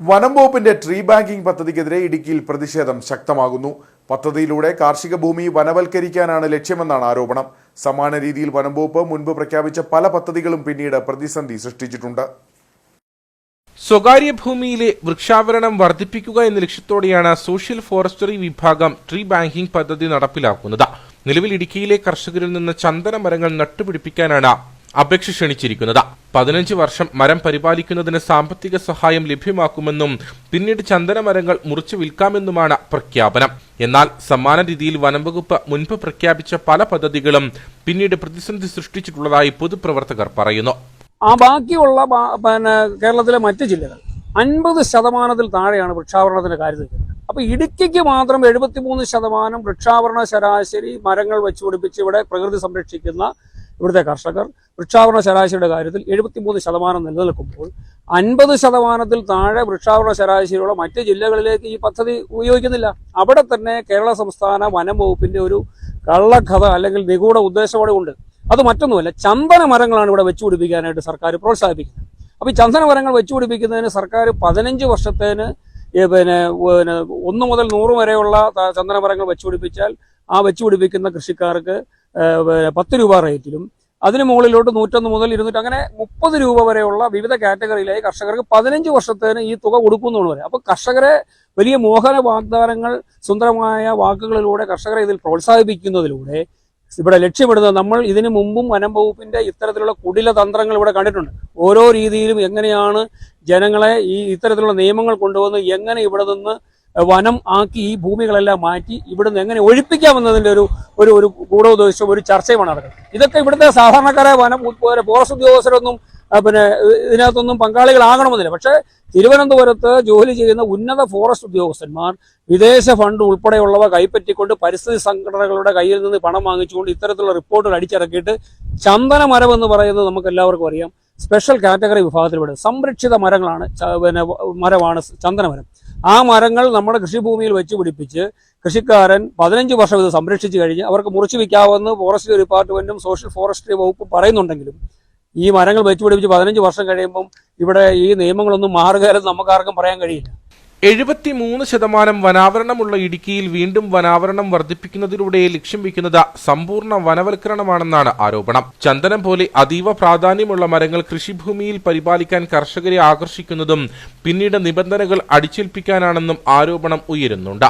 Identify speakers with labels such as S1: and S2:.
S1: വനം വകുപ്പിന്റെ tree banking പദ്ധതിക്കെതിരെ ഇടുക്കിയിൽ പ്രതിഷേധം ശക്തമാകുന്നു. പദ്ധതിയിലൂടെ കാർഷിക ഭൂമി വനവൽക്കരിക്കാനാണ് ലക്ഷ്യമെന്നാണ് ആരോപണം. സമാന രീതിയിൽ വനം വകുപ്പ് മുൻപ് പ്രഖ്യാപിച്ച പല പദ്ധതികളും പിന്നീട് പ്രതിസന്ധി സൃഷ്ടിച്ചിട്ടുണ്ട്.
S2: സ്വകാര്യ ഭൂമിയിലെ വൃക്ഷാവരണം വർദ്ധിപ്പിക്കുക എന്ന ലക്ഷ്യത്തോടെയാണ് സോഷ്യൽ ഫോറസ്റ്ററി വിഭാഗം ട്രീ ബാങ്കിംഗ് പദ്ധതി നടപ്പിലാക്കുന്നത്. നിലവിൽ ഇടുക്കിയിലെ കർഷകരിൽ നിന്ന് ചന്ദന മരങ്ങൾ നട്ടുപിടിപ്പിക്കാനാണ് അപേക്ഷ ക്ഷണിച്ചിരിക്കുന്നത്. പതിനഞ്ച് വർഷം മരം പരിപാലിക്കുന്നതിന് സാമ്പത്തിക സഹായം ലഭ്യമാക്കുമെന്നും പിന്നീട് ചന്ദന മരങ്ങൾ മുറിച്ചു വിൽക്കാമെന്നുമാണ് പ്രഖ്യാപനം. എന്നാൽ സമാന രീതിയിൽ വനംവകുപ്പ് മുൻപ് പ്രഖ്യാപിച്ച പല പദ്ധതികളും പിന്നീട് പ്രതിസന്ധി സൃഷ്ടിച്ചിട്ടുള്ളതായി പൊതുപ്രവർത്തകർ പറയുന്നു.
S3: ആ ബാക്കിയുള്ള പിന്നെ കേരളത്തിലെ മറ്റ് ജില്ലകൾ അൻപത് ശതമാനത്തിൽ താഴെയാണ് വൃക്ഷാവരണത്തിന്റെ കാര്യത്തിൽ അപ്പൊ ഇടുക്കിക്ക് മാത്രം എഴുപത്തിമൂന്ന് ശതമാനം വൃക്ഷാവരണ ശരാശരി മരങ്ങൾ വെച്ചുപിടിപ്പിച്ച് ഇവിടെ പ്രകൃതി സംരക്ഷിക്കുന്ന ഇവിടുത്തെ കർഷകർ വൃക്ഷാവരണ ശരാശരിയുടെ കാര്യത്തിൽ എഴുപത്തിമൂന്ന് ശതമാനം നിലനിൽക്കുമ്പോൾ അൻപത് ശതമാനത്തിൽ താഴെ വൃക്ഷാവരണ ശരാശരിയുള്ള മറ്റ് ജില്ലകളിലേക്ക് ഈ പദ്ധതി ഉപയോഗിക്കുന്നില്ല. അവിടെ തന്നെ കേരള സംസ്ഥാന വനം വകുപ്പിന്റെ ഒരു കള്ളക്കഥ അല്ലെങ്കിൽ നിഗൂഢ ഉദ്ദേശമോടെ ഉണ്ട്. അത് മറ്റൊന്നുമല്ല ചന്ദന മരങ്ങളാണ് ഇവിടെ വെച്ചുപിടിപ്പിക്കാനായിട്ട് സർക്കാർ പ്രോത്സാഹിപ്പിക്കുന്നത്. അപ്പോൾ ഈ ചന്ദന മരങ്ങൾ വെച്ചുപിടിപ്പിക്കുന്നതിന് സർക്കാർ പതിനഞ്ച് വർഷത്തേന് പിന്നെ പിന്നെ ഒന്ന് മുതൽ നൂറ് വരെയുള്ള ചന്ദന മരങ്ങൾ വെച്ചുപിടിപ്പിച്ചാൽ ആ വെച്ചുപിടിപ്പിക്കുന്ന കൃഷിക്കാർക്ക് പത്ത് രൂപ റേറ്റിലും. അതിന് മുകളിലോട്ട് നൂറ്റൊന്ന് മുതൽ ഇരുന്നൂറ്റി അങ്ങനെ മുപ്പത് രൂപ വരെയുള്ള വിവിധ കാറ്റഗറിയിലായി കർഷകർക്ക് പതിനഞ്ച് വർഷത്തേന് ഈ തുക കൊടുക്കുന്നു വരെ. അപ്പോൾ കർഷകരെ വലിയ മോഹന വാഗ്ദാനങ്ങൾ സുന്ദരമായ വാക്കുകളിലൂടെ കർഷകരെ ഇതിൽ പ്രോത്സാഹിപ്പിക്കുന്നതിലൂടെ ഇവിടെ ലക്ഷ്യമിടുന്നത് നമ്മൾ ഇതിനു മുമ്പും വനം വകുപ്പിന്റെ ഇത്തരത്തിലുള്ള കുടില തന്ത്രങ്ങൾ ഇവിടെ കണ്ടിട്ടുണ്ട്. ഓരോ രീതിയിലും എങ്ങനെയാണ് ജനങ്ങളെ ഈ ഇത്തരത്തിലുള്ള നിയമങ്ങൾ കൊണ്ടുവന്ന് എങ്ങനെ ഇവിടെ നിന്ന് വനം ആക്കി ഈ ഭൂമികളെല്ലാം മാറ്റി ഇവിടുന്ന് എങ്ങനെ ഒഴിപ്പിക്കാമെന്നതിന്റെ ഒരു ഒരു ഒരു ഗൂഢോദ്ദേശവും ഒരു ചർച്ചയുമാണ് നടക്കുന്നത്. ഇതൊക്കെ ഇവിടുത്തെ സാധാരണക്കാരെ വനം ഫോറസ്റ്റ് ഉദ്യോഗസ്ഥരൊന്നും പിന്നെ ഇതിനകത്തൊന്നും പങ്കാളികളാകണമെന്നില്ല. പക്ഷേ തിരുവനന്തപുരത്ത് ജോലി ചെയ്യുന്ന ഉന്നത ഫോറസ്റ്റ് ഉദ്യോഗസ്ഥന്മാർ വിദേശ ഫണ്ട് ഉൾപ്പെടെയുള്ളവ കൈപ്പറ്റിക്കൊണ്ട് പരിസ്ഥിതി സംഘടനകളുടെ കയ്യിൽ നിന്ന് പണം വാങ്ങിച്ചുകൊണ്ട് ഇത്തരത്തിലുള്ള റിപ്പോർട്ടുകൾ അടിച്ചിറക്കിയിട്ട് ചന്ദന മരം എന്ന് പറയുന്നത് നമുക്ക് എല്ലാവർക്കും അറിയാം. സ്പെഷ്യൽ കാറ്റഗറി വിഭാഗത്തിൽപ്പെടും സംരക്ഷിത മരങ്ങളാണ് പിന്നെ മരമാണ് ചന്ദന മരം. ആ മരങ്ങൾ നമ്മുടെ കൃഷിഭൂമിയിൽ വെച്ച് പിടിപ്പിച്ച് കൃഷിക്കാരൻ പതിനഞ്ച് വർഷം ഇത് സംരക്ഷിച്ചു കഴിഞ്ഞ് അവർക്ക് മുറിച്ചു വിൽക്കാമെന്ന് ഫോറസ്റ്റ് ഡിപ്പാർട്ട്മെന്റും സോഷ്യൽ ഫോറസ്ട്രി വകുപ്പ് പറയുന്നുണ്ടെങ്കിലും ഈ മരങ്ങൾ വെച്ച് പിടിപ്പിച്ച് പതിനഞ്ച് വർഷം കഴിയുമ്പം ഇവിടെ ഈ നിയമങ്ങളൊന്നും മാറുകയല്ലെന്ന് നമുക്കാർക്കും പറയാൻ കഴിയില്ല.
S2: എഴുപത്തിമൂന്ന് ശതമാനം വനാവരണമുള്ള ഇടുക്കിയിൽ വീണ്ടും വനാവരണം വർദ്ധിപ്പിക്കുന്നതിലൂടെ ലക്ഷ്യം വയ്ക്കുന്നത് സമ്പൂർണ വനവൽക്കരണമാണെന്നാണ് ആരോപണം. ചന്ദനം പോലെ അതീവ പ്രാധാന്യമുള്ള മരങ്ങൾ കൃഷിഭൂമിയിൽ പരിപാലിക്കാൻ കർഷകരെ ആകർഷിക്കുന്നതും പിന്നീട് നിബന്ധനകൾ അടിച്ചേൽപ്പിക്കാനാണെന്നും ആരോപണം ഉയരുന്നുണ്ട്.